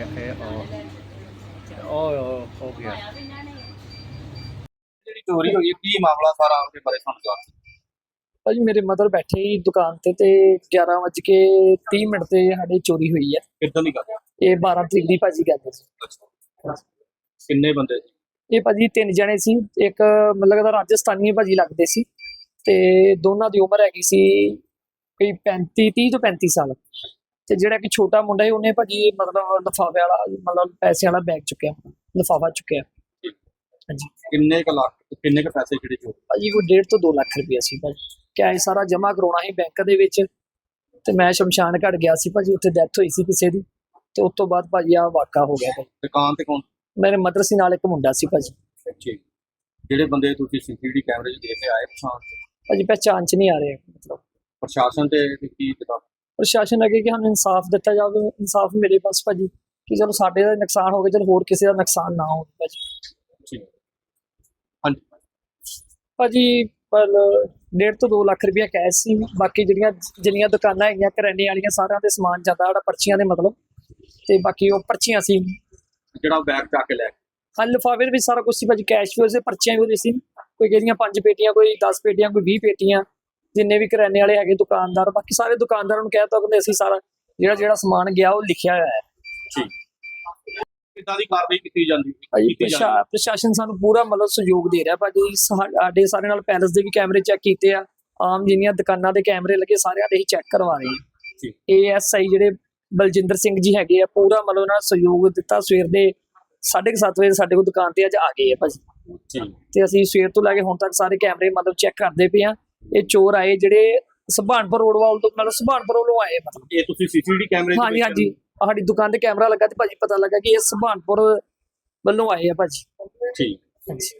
ਓ ਓ ਹੋ ਗਿਆ। ਜਿਹੜੀ ਚੋਰੀ ਹੋਈ ਹੈ ਕੀ ਮਾਮਲਾ ਸਾਰਾ ਉਹਦੇ ਬਾਰੇ ਸਾਨੂੰ ਦੱਸ ਭਾਜੀ ਮੇਰੇ ਮਦਰ ਬੈਠੇ ਹੀ ਦੁਕਾਨ ਤੇ ਤੇ 11 ਵਜੇ ਕੇ 30 ਮਿੰਟ ਤੇ ਸਾਡੇ ਚੋਰੀ ਹੋਈ ਹੈ। ਕਿੱਦਾਂ ਦੀ ਗੱਲ? ਇਹ 12 ਤਰੀਕ ਦੀ ਭਾਜੀ ਗੱਲ ਸੀ ਕਿੰਨੇ ਬੰਦੇ ਸੀ? ਇਹ ਭਾਜੀ ਤਿੰਨ ਜਣੇ ਸੀ। ਇੱਕ ਮਤਲਬ ਲੱਗਦਾ ਰਾਜਸਥਾਨੀ ਭਾਜੀ ਲੱਗਦੇ ਸੀ ਤੇ ਦੋਨਾਂ ਦੀ ਉਮਰ ਹੈਗੀ ਸੀ ਕੋਈ 35 30 ਤੋਂ 35 ਸਾਲ। ਤੇ ਜਿਹੜਾ ਕਿ ਛੋਟਾ ਮੁੰਡਾ ਹੈ ਉਹਨੇ ਭਾਜੀ ਮਤਲਬ ਲਿਫਾਫੇ ਵਾਲਾ ਮਤਲਬ ਪੈਸੇ ਵਾਲਾ ਬੈਗ ਚੁੱਕਿਆ ਲਿਫਾਫਾ ਚੁੱਕਿਆ। ਹਾਂਜੀ। ਕਿੰਨੇ ਕੁ ਲੱਖ ਕਿੰਨੇ ਕੁ ਪੈਸੇ ਜਿਹੜੇ ਚੋਰੀ ਭਾਜੀ ਕੋਈ 1.5 ਤੋਂ 2 ਲੱਖ ਰੁਪਇਆ ਸੀ ਭਾਜੀ। ਕੈਸ਼ ਸਾਰਾ ਜਮ੍ਹਾਂ ਕਰਾਉਣਾ ਸੀ ਬੈਂਕ ਦੇ ਵਿੱਚ ਤੇ ਮੈਂ ਸ਼ਮਸ਼ਾਨ ਘਾਟ ਗਿਆ ਸੀ ਭਾਜੀ ਉੱਥੇ ਡੈਥ ਹੋਈ ਸੀ ਕਿਸੇ ਦੀ ਤੇ ਉਸ ਤੋਂ ਬਾਅਦ ਭਾਜੀ ਆ ਵਾਕਾ ਹੋ ਗਿਆ ਭਾਜੀ। ਦੁਕਾਨ ਤੇ ਕੌਣ? ਮੇਰੇ ਮਦਰ ਸੀ ਨਾਲ ਇੱਕ ਮੁੰਡਾ ਸੀ ਭਾਜੀ। ਠੀਕ ਜਿਹੜੇ ਬੰਦੇ ਤੁਸੀਂ ਸੀਸੀਟੀਵੀ ਕੈਮਰੇ 'ਚ ਦੇਖ ਕੇ ਆਏ ਪਛਾਣ ਭਾਜੀ ਪਹਿਚਾਣ ਚ ਨਹੀਂ ਆ ਰਹੇ ਮਤਲਬ। ਪ੍ਰਸ਼ਾਸਨ ਤੇ ਕੀ ਜਵਾਬ ਪ੍ਰਸ਼ਾਸਨ ਅੱਗੇ ਕਿ ਸਾਨੂੰ ਇਨਸਾਫ ਦਿੱਤਾ ਜਾਵੇ ਇਨਸਾਫ ਮੇਰੇ ਪਾਸ ਭਾਜੀ ਕਿ ਚਲੋ ਸਾਡੇ ਦਾ ਨੁਕਸਾਨ ਹੋ ਗਿਆ ਚਲੋ ਹੋਰ ਕਿਸੇ ਦਾ ਨੁਕਸਾਨ ਨਾ ਹੋਵੇ ਭਾਜੀ। ਠੀਕ। ਹਾਂਜੀ। ਭਾਜੀ ਪਰ 1.5 ਤੋਂ 2 ਲੱਖ ਰੁਪਇਆ ਕੈਸ਼ ਸੀ ਬਾਕੀ ਜਿਹੜੀਆਂ ਜਿੰਨੀਆਂ ਦੁਕਾਨਾਂ ਹੈਗੀਆਂ ਕਰਿਆਨੇ ਵਾਲੀਆਂ ਸਾਰਿਆਂ ਦੇ ਸਮਾਨ ਜਾਂਦਾ ਜਿਹੜਾ ਪਰਚੀਆਂ ਦੇ ਮਤਲਬ ਤੇ ਬਾਕੀ ਉਹ ਪਰਚੀਆਂ ਸੀ। ਜਿਹੜਾ ਬੈਗ ਚੱਕ ਕੇ ਲੈ। ਹਾਂ ਲਿਫਾਫੇ ਦੇ ਵਿੱਚ ਸਾਰਾ ਕੁਝ ਸੀ ਭਾਜੀ ਕੈਸ਼ ਵੀ ਉਹਦੇ ਪਰਚੀਆਂ ਵੀ ਉਹਦੇ ਸੀ। ਕੋਈ ਕਿਹਦੀਆਂ ਪੰਜ ਪੇਟੀਆਂ ਕੋਈ 10 ਪੇਟੀਆਂ ਕੋਈ 20 ਪੇਟੀਆਂ। ਜਿੰਨੇ ਵੀ ਕਰਿਆਨੇ ਵਾਲੇ ਹੈਗੇ ਦੁਕਾਨਦਾਰ ਬਾਕੀ ਸਾਰੇ ਦੁਕਾਨਦਾਰਾਂ ਨੂੰ ਕਹਿ ਤਾ ਕਿ ਅਸੀਂ ਸਾਰਾ ਜਿਹੜਾ ਜਿਹੜਾ ਸਮਾਨ ਗਿਆ ਉਹ ਲਿਖਿਆ ਹੋਇਆ ਹੈ। ਠੀਕ। ਕਿੱਦਾਂ ਦੀ ਕਾਰਵਾਈ ਕੀਤੀ ਜਾਂਦੀ? ਪ੍ਰਸ਼ਾ- ਪ੍ਰਸ਼ਾਸਨ ਸਾਨੂੰ ਪੂਰਾ ਮਤਲਬ ਸਹਿਯੋਗ ਦੇ ਰਿਹਾ ਭਾਜੀ। ਸਾਡੇ ਸਾਰੇ ਨਾਲ ਪੈਲਸ ਦੇ ਵੀ ਕੈਮਰੇ ਚੈੱਕ ਕੀਤੇ ਆ। ਆਮ ਜਿੰਨੀਆਂ ਦੁਕਾਨਾਂ ਦੇ ਕੈਮਰੇ ਲੱਗੇ ਸਾਰਿਆਂ ਦੇ ਹੀ ਚੈੱਕ ਕਰਵਾ ਰਹੇ। ਏਐਸਆਈ ਜਿਹੜੇ ਬਲਜਿੰਦਰ ਸਿੰਘ ਜੀ ਹੈਗੇ ਆ ਪੂਰਾ ਮਤਲਬ ਉਹਨਾਂ ਨੇ ਸਹਿਯੋਗ ਦਿੱਤਾ। ਸਵੇਰ ਦੇ 7:30 ਵਜੇ ਸਾਡੇ ਕੋਲ ਦੁਕਾਨ ਤੇ ਅੱਜ ਆ ਗਏ ਆ ਭਾਜੀ। ਤੇ ਅਸੀਂ ਸਵੇਰ ਤੋਂ ਲੈ ਕੇ ਹੁਣ ਤੱਕ ਸਾਰੇ ਕੈਮਰੇ ਮਤਲਬ ਚੈੱਕ ਕਰਦੇ ਪਏ ਆ। ਇਹ ਚੋਰ ਆਏ ਜਿਹੜੇ ਸੁਭਾਨਪੁਰ ਰੋਡ ਵੱਲ ਤੋਂ ਮਤਲਬ ਸੁਭਾਨਪੁਰ ਵੱਲੋਂ ਆਏ ਮਤਲਬ। ਇਹ ਤੁਸੀਂ ਸੀਸੀਟੀਵੀ ਕੈਮਰੇ 'ਚ ਹਾਂਜੀ? ਹਾਂਜੀ। ਸਾਡੀ ਦੁਕਾਨ ਤੇ ਕੈਮਰਾ ਲੱਗਾ ਤੇ ਭਾਜੀ ਪਤਾ ਲੱਗਾ ਕਿ ਇਹ ਸੁਭਾਨਪੁਰ ਵੱਲੋਂ ਆਏ ਆ ਭਾਜੀ। ਠੀਕ। ਹਾਂਜੀ।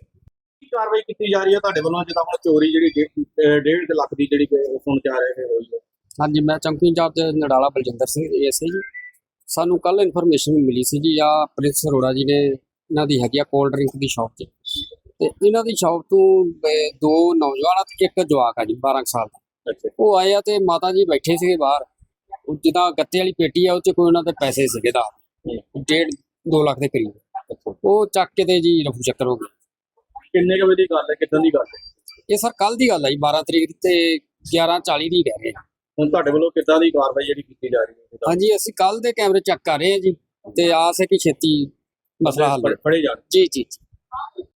ਕੀ ਕਾਰਵਾਈ ਕੀਤੀ ਜਾ ਰਹੀ ਹੈ ਤੁਹਾਡੇ ਵੱਲੋਂ? ਜਿੱਦਾਂ ਹੁਣ ਚੋਰੀ ਜਿਹੜੀ ਡੇ- ਅਹ ਡੇਢ ਕੁ ਲੱਖ ਦੀ ਜਿਹੜੀ ਸੁਣ ਆ ਰਹੇ ਹੋਈ ਹੈ ਹਾਂਜੀ ਮੈਂ ਚੌਂਕੀ ਇੰਚਾਰਜ ਨਡਾਲਾ ਬਲਜਿੰਦਰ ਸਿੰਘ ਏਐਸਆਈ ਜੀ। ਸਾਨੂੰ ਕੱਲ ਇਨਫੋਰਮੇਸ਼ਨ ਮਿਲੀ ਸੀ ਜੀ ਆ ਪ੍ਰਿੰਸ ਅਰੋੜਾ ਜੀ ਨੇ ਇਹਨਾਂ ਦੀ ਹੈਗੀ ਆ ਕੋਲਡ ਡਰਿੰਕ ਦੀ ਸ਼ਾਪ ਤੇ ਤੇ ਇਹਨਾਂ ਦੀ ਸ਼ਾਪ ਤੋਂ ਦੋ ਨੌਜਵਾਨ ਆ ਤੇ ਇੱਕ ਜਵਾਕ ਆ ਜੀ 12 ਕੁ ਸਾਲ ਦਾ। ਅੱਛਾ। ਉਹ ਆਏ ਆ ਤੇ ਮਾਤਾ ਜੀ ਬੈਠੇ ਸੀਗੇ ਬਾਹਰ। ਉਹ ਜਿੱਦਾਂ ਗੱਤੇ ਵਾਲੀ ਪੇਟੀ ਆ ਉਹ 'ਚ ਕੋਈ ਉਹਨਾਂ ਦੇ ਪੈਸੇ ਸੀਗੇ ਦਾ। ਡੇਢ 2 ਲੱਖ ਦੇ ਕਰੀਬ। ਉਹ ਚੱਕ ਕੇ ਤੇ ਜੀ ਰਫੂ ਚੱਕਰ ਹੋ ਗਏ। ਕਿੰਨੇ ਕੁ ਵਜੇ ਦੀ ਗੱਲ ਹੈ? ਕਿਦਾਂ ਦੀ ਗੱਲ ਹੈ? ਇਹ ਸਰ ਕੱਲ ਦੀ ਗੱਲ ਆ ਜੀ 12 ਤਰੀਕ ਦੀ ਤੇ 11:40 ਦੀ ਕਹਿ ਰਹੇ ਆ ਹੁਣ ਤੁਹਾਡੇ ਵੱਲੋਂ ਕਿੱਦਾਂ ਦੀ ਕਾਰਵਾਈ ਜਿਹੜੀ ਕੀਤੀ ਜਾ ਰਹੀ ਹੈ? ਹਾਂਜੀ ਅਸੀਂ ਕੱਲ ਦੇ ਕੈਮਰੇ ਚੈੱਕ ਕਰ ਰਹੇ ਹਾਂ ਜੀ ਤੇ ਆਸ ਹੈ ਕਿ ਛੇਤੀ ਮਸਲਾ ਹੱਲ ਹੋ ਫੜੇ ਜਾਣ। ਜੀ ਜੀ ਜੀ।